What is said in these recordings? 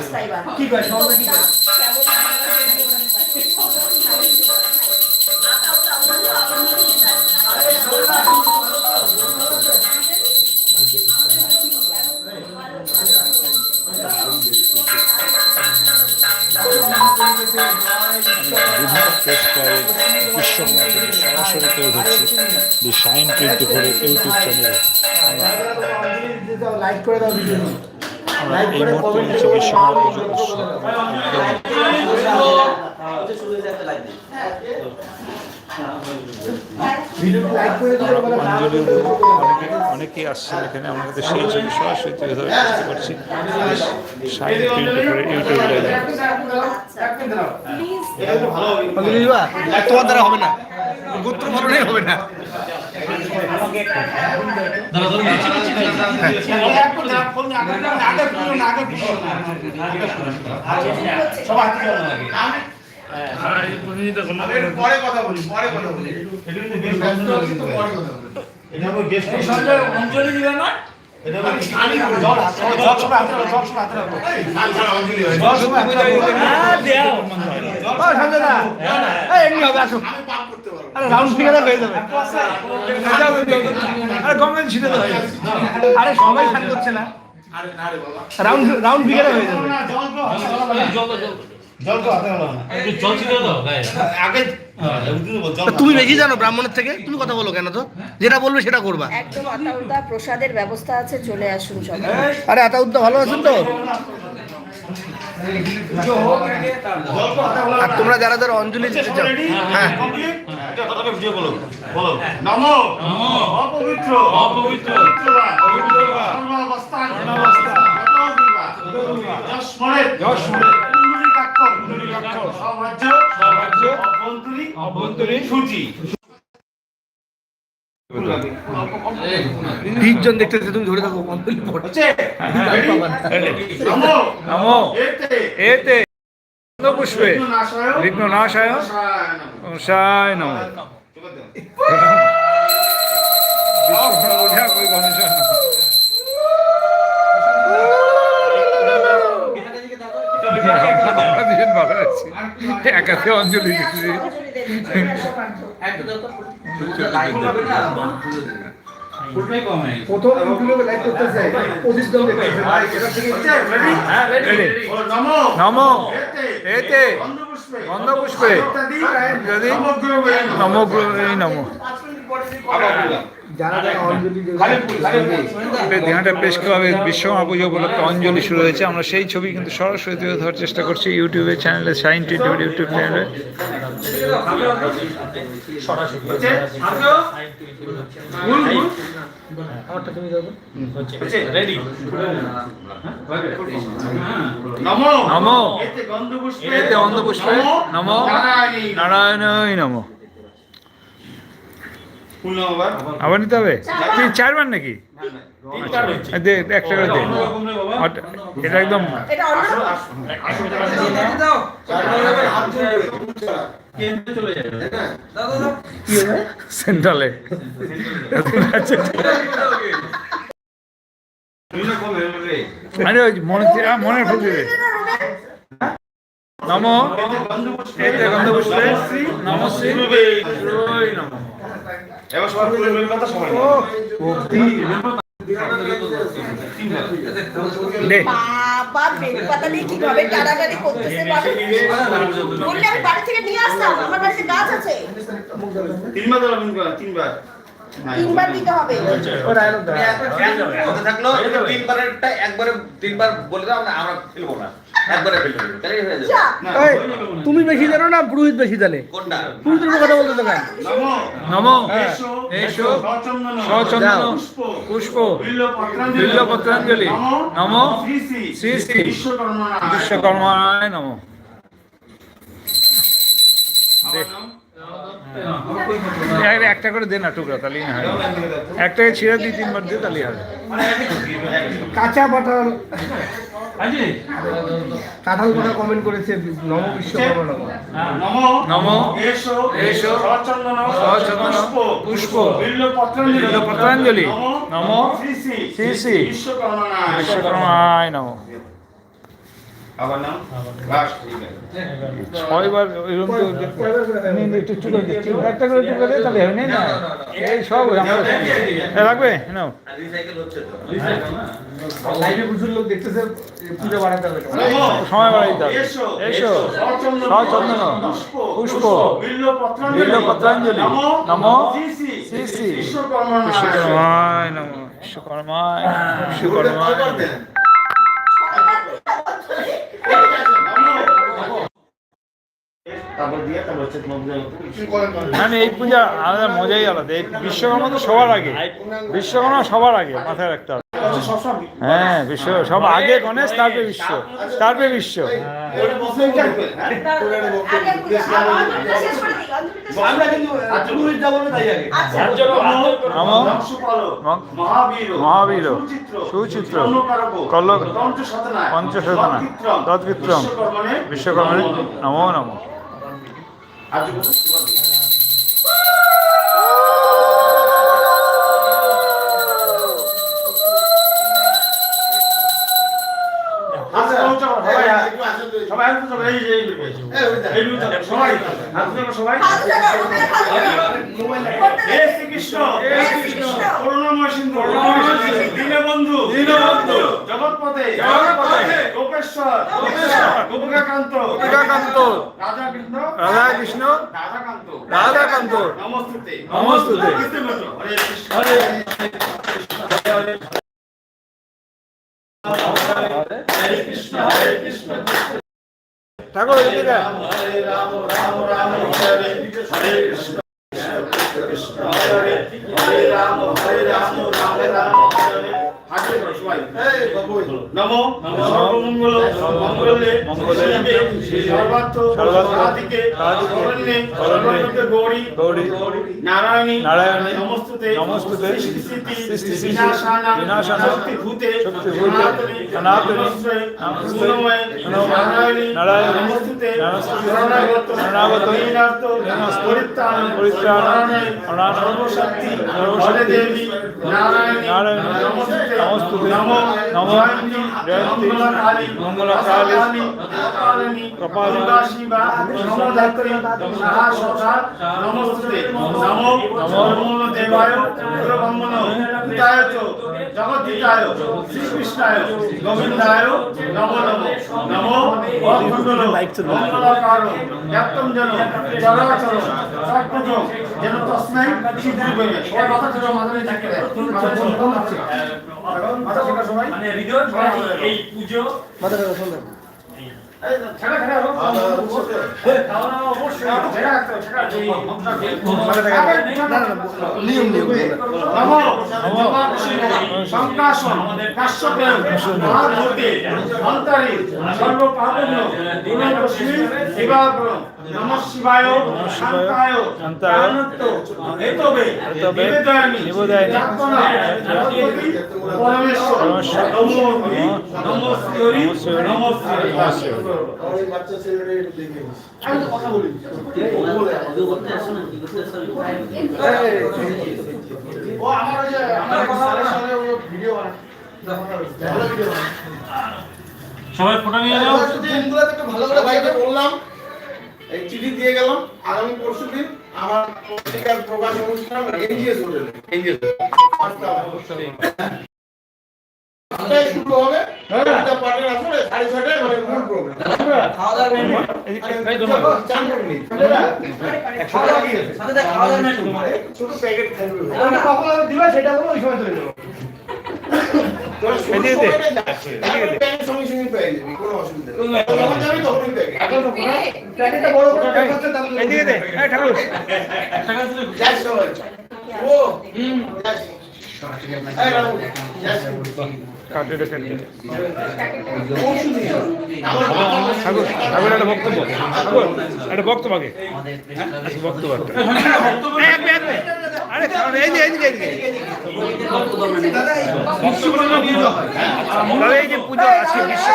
Subscriber কি কয় সবাই কি কয়? বিভিন্ন পুরস্কারের বিশ্বকর্মা সরাসরি তৈরি হচ্ছে দি শাইন টোয়েন্টি ফোরের ইউটিউব চ্যানেলে। লাইক করে দাও ভিডিও এই মুহূর্তে হচ্ছে বিশ্বকর্মা পুজোর উৎসব একদম ভিডিও লাইক করে দিও অঞ্জলি অনেকে অনেকেই আসছেন এখানে কিন্তু সেই ছবি সরাসরি তুলে ইউটিউব তোমার দ্বারা হবে না। গোত্র হবে না। পরে কথা বলি পরে কথা বলি এটা অঞ্জলি দিবে না এমনি হবে আসো আরে রাউন্ড ফিগারে হয়ে যাবে। আরে ছিটে আরে সবাই খালি করছে না। রাউন্ড রাউন্ড ফিগারে হয়ে যাবে। হ্যাঁ, তুমি বেশি জানো ব্রাহ্মণের থেকে? তুমি কথা বলো কেন তো? যেটা বলবে সেটা করবা। একদম আতাউদ্দা প্রসাদের ব্যবস্থা আছে চলে আসুন সবাই। আরে আতাউদ্দা ভালো আছেন তো? আর তোমরা যারা যারা অঞ্জলি দিতে চাও হ্যাঁ নমো অপবিত্র অপবিত্র পবিত্রবান বিশ জন দেখতেছে তুমি ধরে থাকো এতে। পুষ্পে। বিঘ্ননাশায় নাশায় নম। আছি। একাতে অঞ্জলি দিচ্ছি। প্রথম লাইক করতে চাই পঁচিশ জন ready? হ্যাঁ নমো। নমো। এতে। গন্ধপুষ্পে সমগ্র এই নম। অঞ্জলি বিশ্বকর্মা পুজো উপলক্ষে শুরু হয়েছে আমরা সেই ছবি কিন্তু সরাসরি তুলে ধরার চেষ্টা করছি ইউটিউবে চ্যানেলে সাইন টোয়েন্টি ইউটিউব চ্যানেলে। আমারটা তুমি রেডি নমো। নমো। এতে অন্ধপুষ্পে নম। নারায়ণী। নারায়ণই নম। আবার। নিতে হবে? তুই চারবার নাকি? দে একটা করে দে। এটা একদম চলে সেন্ট্রালে। আরে ওই মনে আ, মনের নম বেল পাতা নিয়ে কীভাবে করতেছে বললে আমি বাড়ি থেকে নিয়ে আসতাম আমার বাড়িতে গাছ আছে। তিনবার তিনবার। তিনবার দিতে হবে। কথা থাকল তিনবারেরটা একবারে তিনবার বলে দাও আমরা আমরা ফেলব না। হয়ে তুমি বেশি জানো না পুরোহিত বেশি জানে? পুরোহিতের কথা বলতে তো কেন? নমো। নম। এসো। সচন্দন পুষ্প। বিল্ল পত্রাঞ্জলি। নম। শ্রী শ্রী শ্রী শ্রী বিশ্বকর্মা বিশ্বকর্মায় নম? একটা করে দে না টুকরা তাহলেই না হয়। একটাকে ছিঁড়ে দিই তিনবার দিয়ে তাহলেই হবে। কাঁচা বাটার কাঁঠাল কথা কমেন্ট করেছে বিশ্বকর্মা নব নমো। নমো। এসো। এসো। পুষ্প। পুষ্প। পত্রাঞ্জলি। নমো। নমো। শ্রী শ্রী শ্রী শ্রী। বিশ্বকর্মা বিশ্বকর্মায় নম। আবার নাম বাস ছয়বার এরকম তো একটু একটু করে দিচ্ছি। একটা করে একটু করে তাহলে হবে না। এই সব আমরা লাগবে নাও। রিসাইকেল হচ্ছে তো। লাইভে প্রচুর লোক দেখতেছে এ, পুজো বাড়াতে হবে সময় এসো সচন্দন পুষ্প। নমো। শ্রী শ্রী শ্রী শ্রী বিশ্বকর্মা বিশ্বকর্মায় নম। বিশ্বকর্মায় বিশ্বকর্মায় মানে এই পূজা আলাদা মজাই আলাদা। এই বিশ্বকর্মা তো সবার আগে। বিশ্বকর্মা সবার আগে মাথায় রাখতে হবে। হ্যাঁ বিশ্ব সব আগে গণেশ তারপরে বিশ্ব তারপরে বিশ্ব। আচ্ছা। নম মহাবীর সুচিত্র, সুচিত্র কল্ল- কল্ল কল্ল- পঞ্চশতনায় পঞ্চশতনায়, তৎকৃত্রম, বিশ্বকর্মণে নমো নমো। আজ বলুন, এবার বলুন। আচ্ছা, চলো, সবাই সবাই হাত তুলো, এই যে, এই যে, এই যে, সবাই হাত তুলো, সবাই হাত লাগা, ওখানে হাত লাগা। করতে হে লাগা। শ্রীকৃষ্ণ হে শ্রীকৃষ্ণ। করুণাময় সিন্ধু করুণাময় সিন্ধু দীনবন্ধু দীনবন্ধু জগৎপতে গোপেশ্বর গোপিকাকান্ত গোপিকাকান্ত, রাধা কৃষ্ণ রাধা কৃষ্ণ রাধাকান্ত। রাধাকান্ত। নমস্তুতে। নমস্তুতে। হরে কৃষ্ণ। ঠাকুর এদিকে হরে রাম রাম রাম হরে হরে কৃষ্ণ। কৃষ্ণ। হরে হরে রাম হরে হরে হাতে ধরো সবাই নমো। সর্বমঙ্গল মঙ্গলে মঙ্গলে সর্বার্থ শরণ্যে শরণ্যে সর্বত্র গৌরী গৌরী নারায়ণী নারায়ণী নমস্তুতে নমস্তুতে স্থিতি বিনাশানা বিনাশানা শক্তিভূতে শক্তিভূতে সনাতনী সনাতনী নমস্তে নমস্তে নারায়ণী নারায়ণী নমস্তুতে শরণাগত শরণাগত দীনার্ত পরিত্রাণ পরিত্রাণ শরণায় সর্বশক্তি সর্বশক্তি দেবী নারায়ণী নারায়ণী নমস্তুতে নমস্তুতে নমো নমো জয়ন্তী মঙ্গলকালী সাহা সদা নমস্তুতে নমো জগদ্ধিতায় শ্রীকৃষ্ণায় গোবিন্দায় নম নম নমো যেন তস্মাই সিদ্ধি বলে সবাই মাথা ছোট মাথা থাকতে মাথা মাথা ছোট সবাই মানে হৃদয় এই পুজো ছেড়ে রাখতে হবে। নিয়ম নিয়ম শঙ্কাসন কাশ্যপেয় মহাভূতে অন্তরে সর্বপাবন্য গুণলক্ষ্মী শিবাগ্রম নমঃ শিবায় শান্তায় শান্তায় হেতবে হেতবে নিবেদয়ামি নিবেদয়ামি জগৎপতি পরমেশ্বর পরমেশ্বর নমো হরি নমো শ্রী নমো শ্রী হরি, নমো শ্রী নমো শ্রী আমি কথা বলি ও আমার যে আমার কথা বলার সঙ্গে ও ভিডিও বানায় ভালো ভিডিও বানায় সবাই ফটো নিয়ে যাও দিনগুলোতে একটু ভালো করে ভাইকে বললাম এই চিঠি দিয়ে গেলাম। আগামী পরশু দিন আমার পত্রিকার প্রকাশ অনুষ্ঠান এনজিএস হোটেলে এনজিএস শুরু হবে। দুটা আসলে সাড়ে ছটায় মানে মূল প্রোগ্রাম ছোট প্যাকেট থাকবে কখন দিবে সেটা বলো ওই সময় চলে যাব। ঠাকুর ঠাকুর একটা বক্তব্য ঠাকুর একটা বক্তব্য আগে বক্তব্য এই, আরে ঠাকুর, এই যে এইদিকে এইদিকে এই যে পুজো আছে বিশ্ব?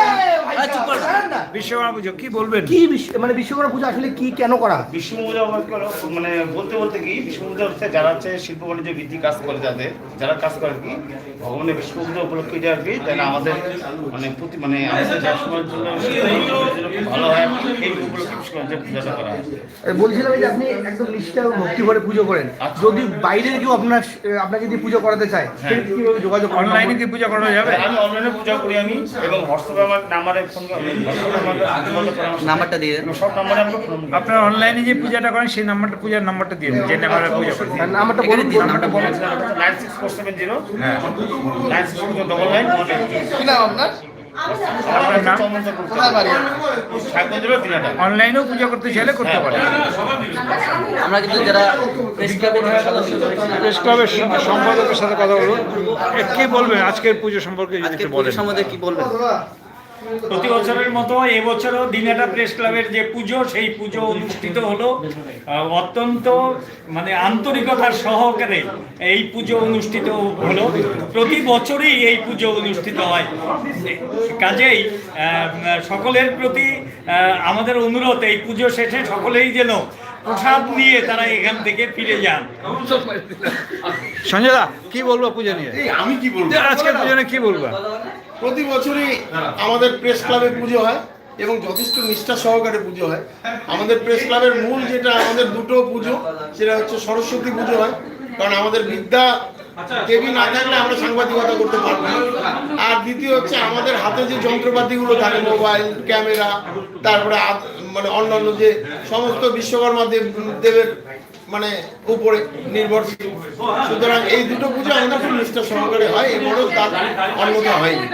বিশ্বকর্মা পুজো কি বলবেন? কি বিশ্ব- মানে বিশ্বকর্মা পূজা আসলে কি কেন করা হয়? মানে বলতে বলতে কি পূজা হচ্ছে যারা হচ্ছে শিল্প বাণিজ্য বৃদ্ধি কাজ করে যাদের যারা কাজ করে আর কি ভগবানের বিশ্ব পূজা উপলক্ষে আর কি তাহলে আমাদের মানে প্রতি মানে আমাদের ব্যবসার জন্য শিল্প বাণিজ্যের জন্য খুব ভালো হয় এই উপলক্ষে বিশ্ব পূজাটা করা হয়। বলছিলাম যে আপনি একদম নিষ্ঠা ও ভক্তি ভরে পুজো করেন। আচ্ছা। যদি বাইরের কেউ আপনার আপনাকে যদি পুজো করাতে চায় সেক্ষেত্রে কীভাবে যোগাযোগ অনলাইনে কি পূজা করা যাবে? আমি অনলাইনে পূজা করি আমি এবং হোয়াটসঅ্যাপে আমার নাম্বারে নাম্বারটা দিয়ে দেন। সব নাম্বারে আমাকে অনলাইনে যে পূজাটা করেন সেই নাম্বারটা পূজার নাম্বারটা দিয়ে দিন যে নাম্বারে পূজা করেন নাম্বারটা বলুন। বলুন। নাম্বারটা বলুন। কি নাম আপনার? আপনার অনলাইনেও পূজা করতে চাইলে করতে পারেন। আমরা কিন্তু যারা প্রেস ক্লাবের সম্পাদকের সাথে কথা বলুন। এ, কি বলবেন আজকের পুজো সম্পর্কে সম্বন্ধে কি বলবেন? প্রতি বছরের মতো এবছরও দিনাটা প্রেস ক্লাবের যে পুজো সেই পুজো অনুষ্ঠিত হলো। অত্যন্ত মানে আন্তরিকতার সহকারে এই পুজো অনুষ্ঠিত হলো। প্রতি বছরই এই পুজো অনুষ্ঠিত হয়। কাজেই সকলের প্রতি আমাদের অনুরোধ এই পুজো শেষে সকলেই যেন প্রসাদ নিয়ে তারা এখান থেকে ফিরে যান। সঞ্জয় দা কি বলব পুজো নিয়ে? আমি কি বলব? আজকের পুজো কি বলব? প্রতি বছরই আমাদের প্রেস ক্লাবে পুজো হয় এবং যথেষ্ট নিষ্ঠা সহকারে পুজো হয়। আমাদের প্রেস ক্লাবের মূল যেটা আমাদের দুটো পুজো, সেটা হচ্ছে সরস্বতী পুজো হয়, কারণ আমাদের বিদ্যা দেবী না থাকলে আমরা সাংবাদিকতা করতে পারব না। আর দ্বিতীয় হচ্ছে আমাদের হাতে যে যন্ত্রপাতিগুলো থাকে, মোবাইল, ক্যামেরা, তারপরে মানে অন্যান্য যে সমস্ত বিশ্বকর্মা দেব দেবের মানে উপরে নির্ভরশীল। সুতরাং এই দুটো পুজো আমাদের খুব নিষ্ঠা সহকারে হয় এবারও তার অন্যতা হয়নি।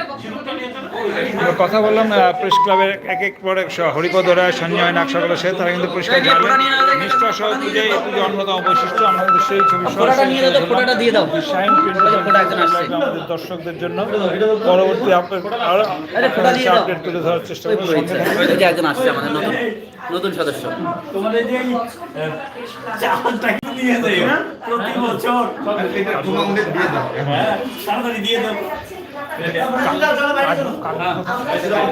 কথা বললাম প্রেস ক্লাবের এক এক পরে স- হরিপদ রায় সঞ্জয় নাগ সকলের সাথে তারা কিন্তু পরিষ্কার জানবেন নিষ্ঠা সহ পুজো এই পুজো অন্যতম বৈশিষ্ট্য আমরা কিন্তু সেই ছবি দাও দিয়ে দাও। আমাদের দর্শকদের জন্য। পরবর্তী আপডেট আরও দিয়ে দাও। তুলে ধরার চেষ্টা করব। একজন আসছে আমাদের নতুন নতুন সদস্য। তোমাদের যে দিয়ে দে প্রতি বছর। হ্যাঁ, তাড়াতাড়ি দিয়ে দাও।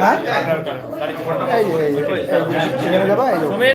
হ্যাঁ?